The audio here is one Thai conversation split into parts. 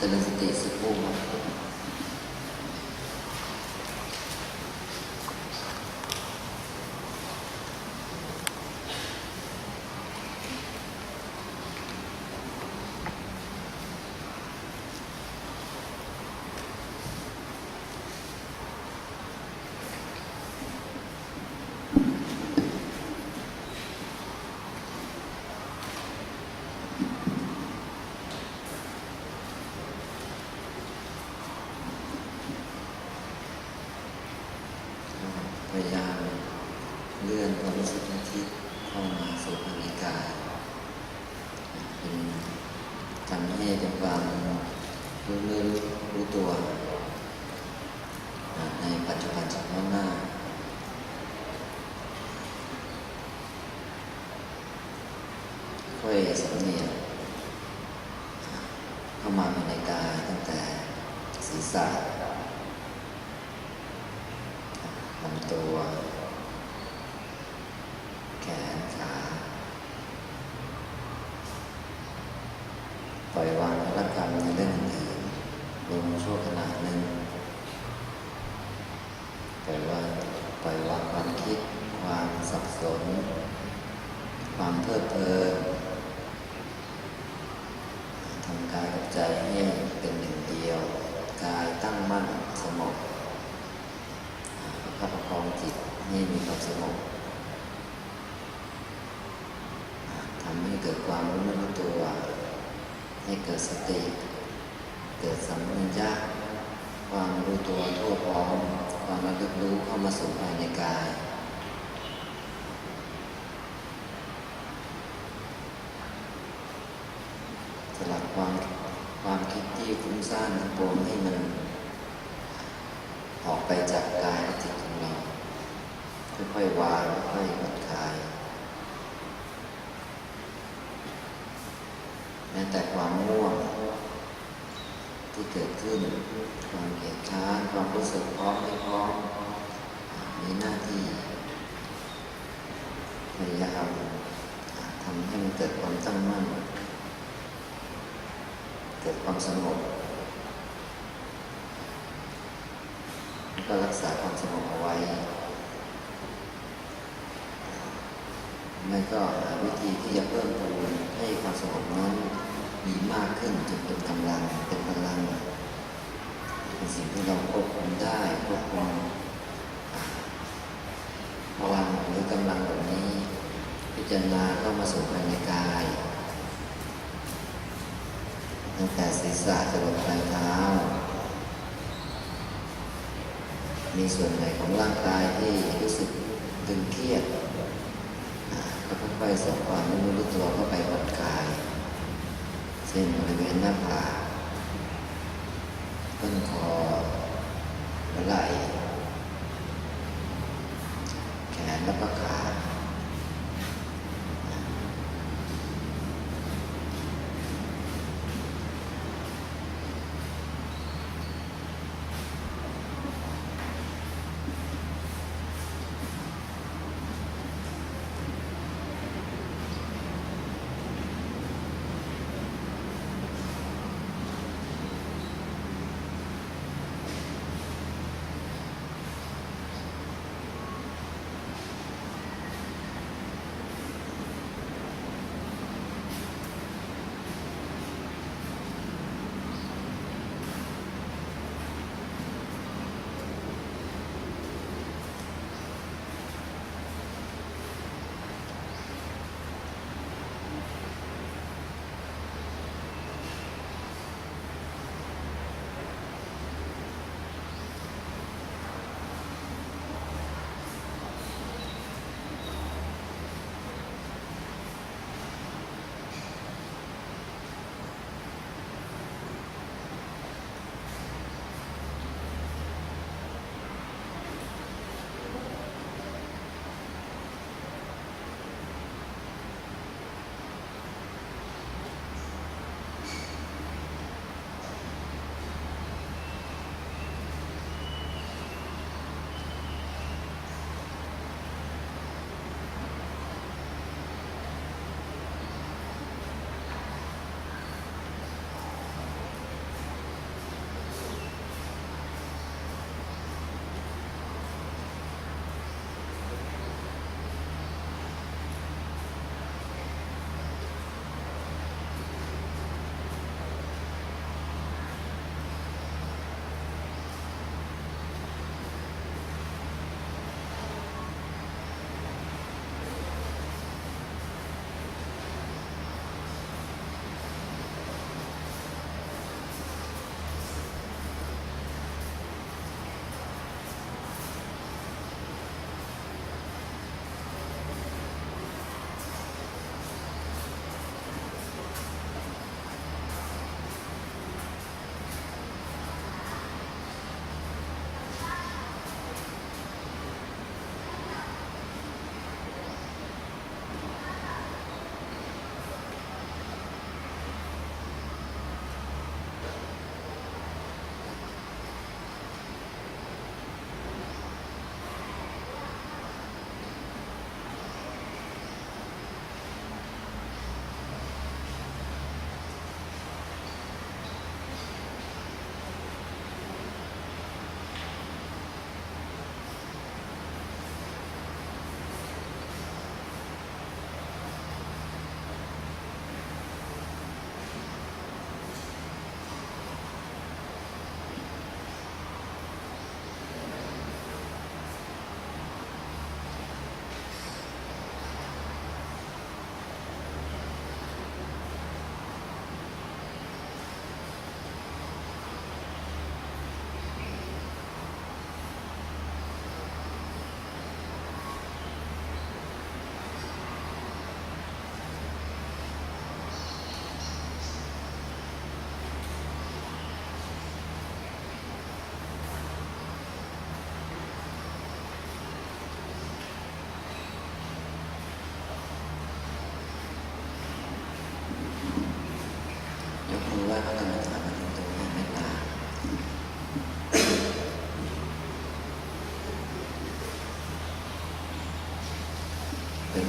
真的是第一次播吗？ สุดอาทิตย์เข้ามาสู่บรรยากาศเป็นทำให้จังหวะรู้เรื่องรู้ตัว ในปัจจุบันจากมากาค่อยสังเนียเข้ามาในกายตั้งแต่ศีรษะ สับสน ความเพลิดเพลินทำกายกับใจให้เป็นหนึ่งเดียว กายตั้งมั่นสงบประคับประคองจิตให้มีความสงบทำให้เกิดความรู้เนื้อรู้ตัว ให้เกิดสติ เกิดสัมผัสยะความรู้ตัวทั่วพร้อม ความระลึกรู้เข้ามาสู่ภายในกาย ลัดความความคิดที่ฟุ้งซ่านทั้งปวงให้มัน ออกไปจากกายและจิตของเรา ค่อยๆวางค่อยๆผ่อนคลายแม้แต่ความง่วงที่เกิดขึ้น ความเกลียดค้านความรู้สึกพร้อมไม่พร้อมมีหน้าที่พยายามทำให้มันเกิดความตั้งมั่น เกิดความสงบแล้วก็รักษาความสงบเอาไว้ไม่ก็หาวิธีที่จะเพิ่มพูนให้ความสงบนั้นมีมากขึ้นจนเป็นกำลังเป็นพลังเป็นสิ่งที่เราควบคุมได้ควบคุมพลังหรือกำลังแบบนี้ พิจารณาเข้ามาสู่ภายในกาย ตั้งแต่ศีรษะจรดปลายเท้า มีส่วนไหนของร่างกายที่รู้สึกตึงเครียดก็ค่อยๆส่งความรู้รู้ตัวเข้าไปผ่อนคลาย เช่นบริเวณหน้าผากต้นคอไหล่แขนและก็ขาก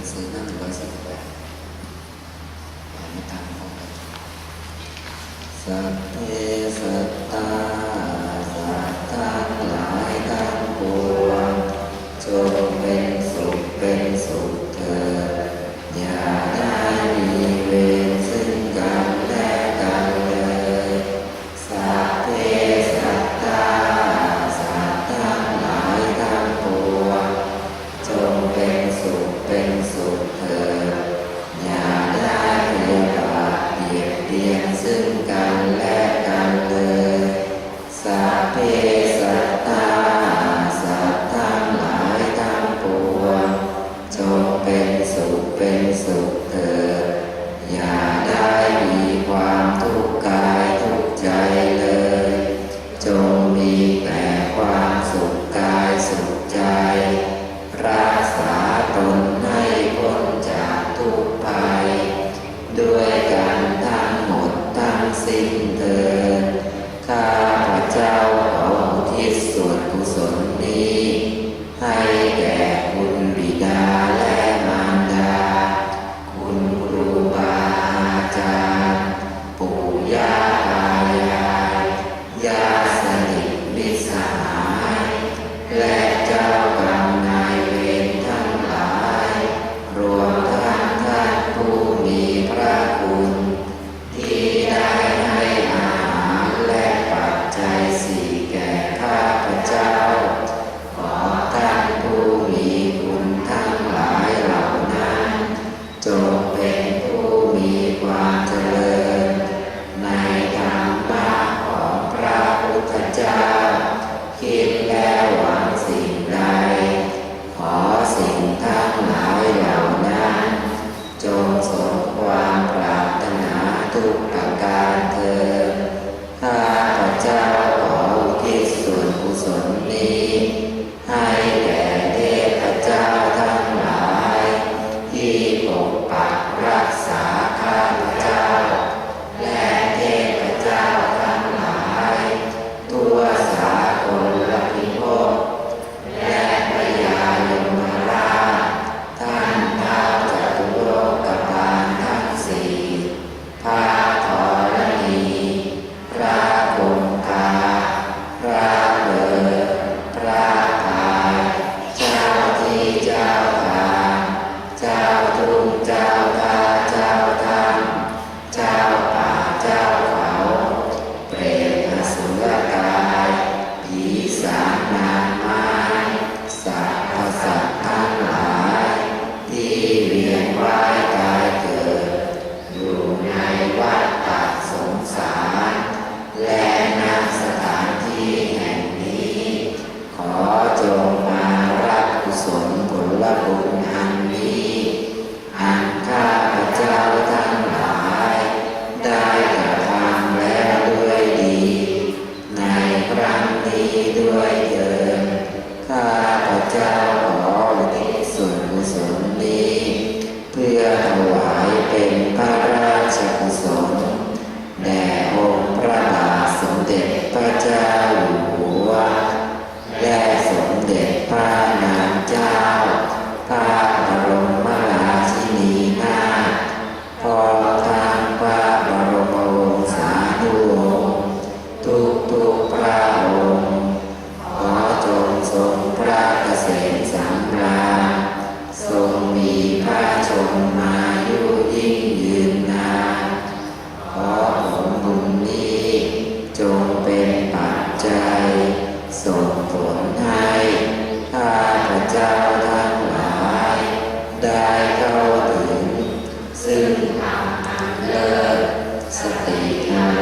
งสือนั่งอยู่ร้อยสี่สิบแปดอ่านไม่ตามของกันสาธ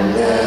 내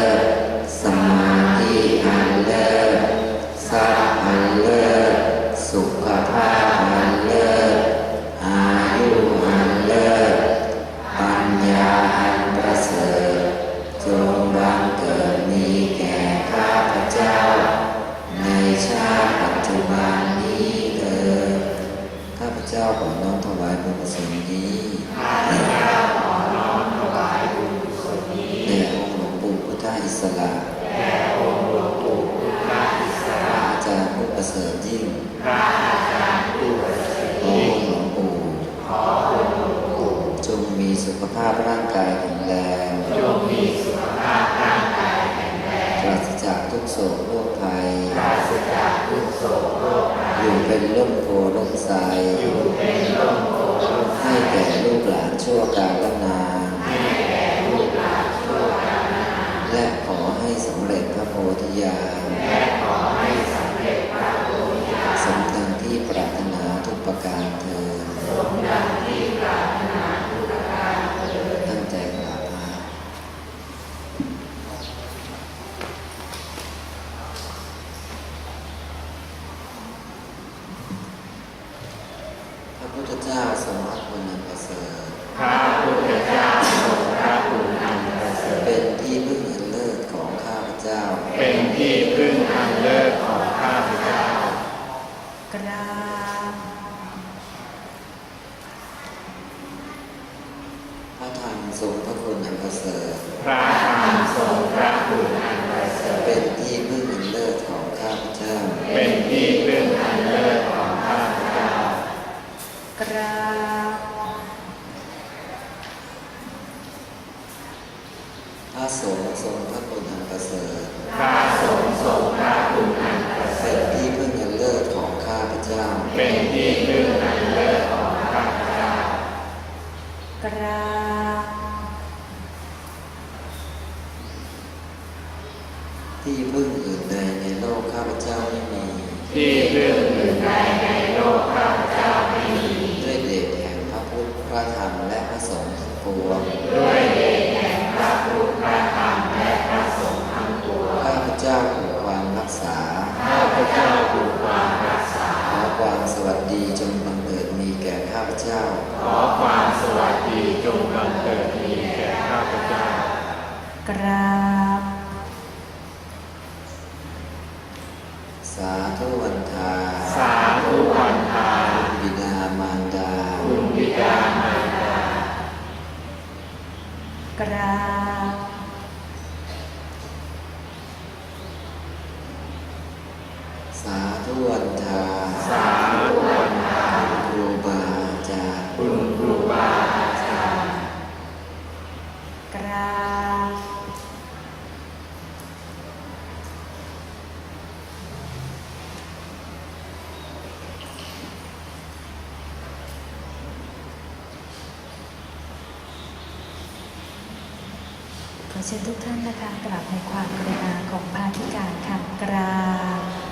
这叫什么 พระสงฆ์ทรงพระคุณอันประเสริฐพระสงฆ์ทรงพระคุณอันประเสริฐที่พึ่งอันเลิศของข้าพเจ้า เป็นที่พึ่งอันเลิศของข้าพเจ้ากราที่พึ่งอื่นใดในโลกข้าพเจ้าไม่มีที่พึ่ง สวัสดีจงบังเกิดมีแก่ข้าพเจ้า ขอความสวัสดีจงบังเกิดมีแก่ข้าพเจ้า กราบ สาธุวัน เชิญทุกท่านนะคะกราบในความกรุณาของพาธิการค่ะกราบ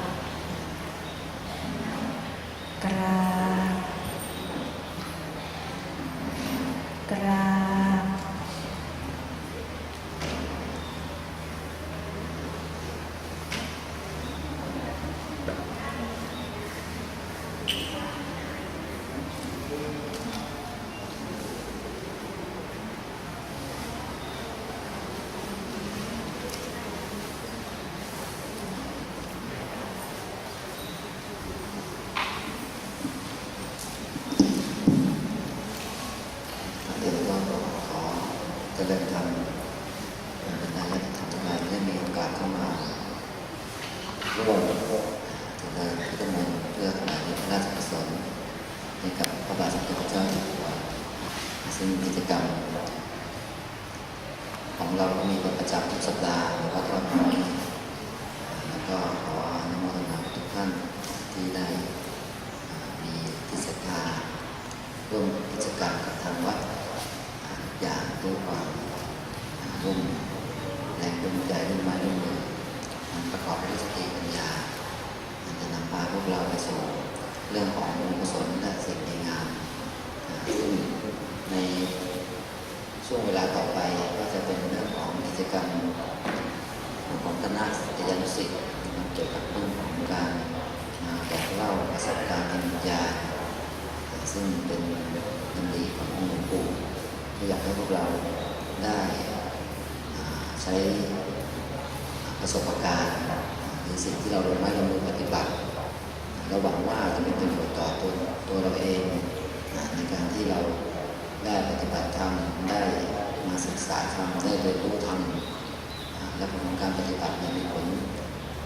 ได้ใช้ประสบการณ์ในสิ่งที่เราลงไม้ลงมือปฏิบัติเราหวังว่าจะเป็นประโยชน์ต่อตัวตัวเราเองในการที่เราได้ปฏิบัติธรรมได้มาศึกษาธรรมได้เรียนรู้ธรรมและผลของการปฏิบัติมีผล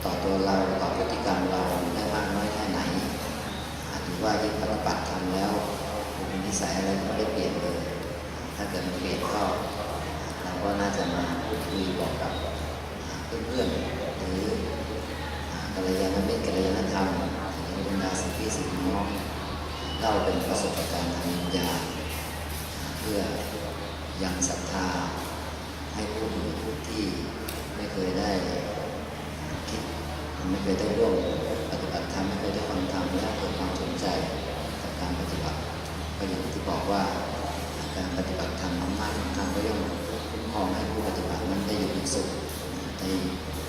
ต่อตัวเราต่อพฤติกรรมเราได้มากน้อยแค่ไหนถือว่าที่ปฏิบัติธรรมแล้วเป็นนิสัยอะไรก็ไม่ได้เปลี่ยนเลย ถ้าเกิดมันเปลี่ยนก็ ก็น่าจะมาพูดคุยบอกกับเพื่อนๆหรือกัลยาณมิตรกัลยาณธรรมหรือบรรดาสิทธิสิทธิน้องเล่าเป็นประสบการณ์ทางวิญญาณเพื่อยังศรัทธาให้ผู้อื่นผู้ที่ไม่เคยได้คิดไม่เคยได้ร่วมปฏิบัติธรรมไม่เคยได้ฟังธรรมแล้วเกิดความสนใจกับการปฏิบัติก็อย่างที่บอกว่าการปฏิบัติธรรมธรรมะของธรรมก็ย่อม คุ้มครองให้ผู้ปฏิบัตินั้นได้อยู่เป็นสุขได้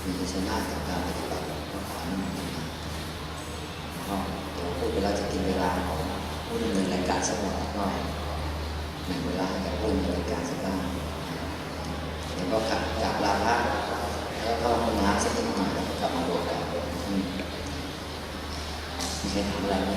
มีชนะกับการปฏิบัติก็ขออนุโมทนาก็เดี๋ยวพูดเวลาจะกินเวลาของผู้ดำเนินรายการสักหน่อยก็แบ่งเวลาให้กับผู้ดำเนินรายการสักบ้างแล้วก็ขับจากลาพระแล้วก็ห้องน้ำสักนิดหน่อยกลับมาบวกกันอืมมีใครถามอะไรไหม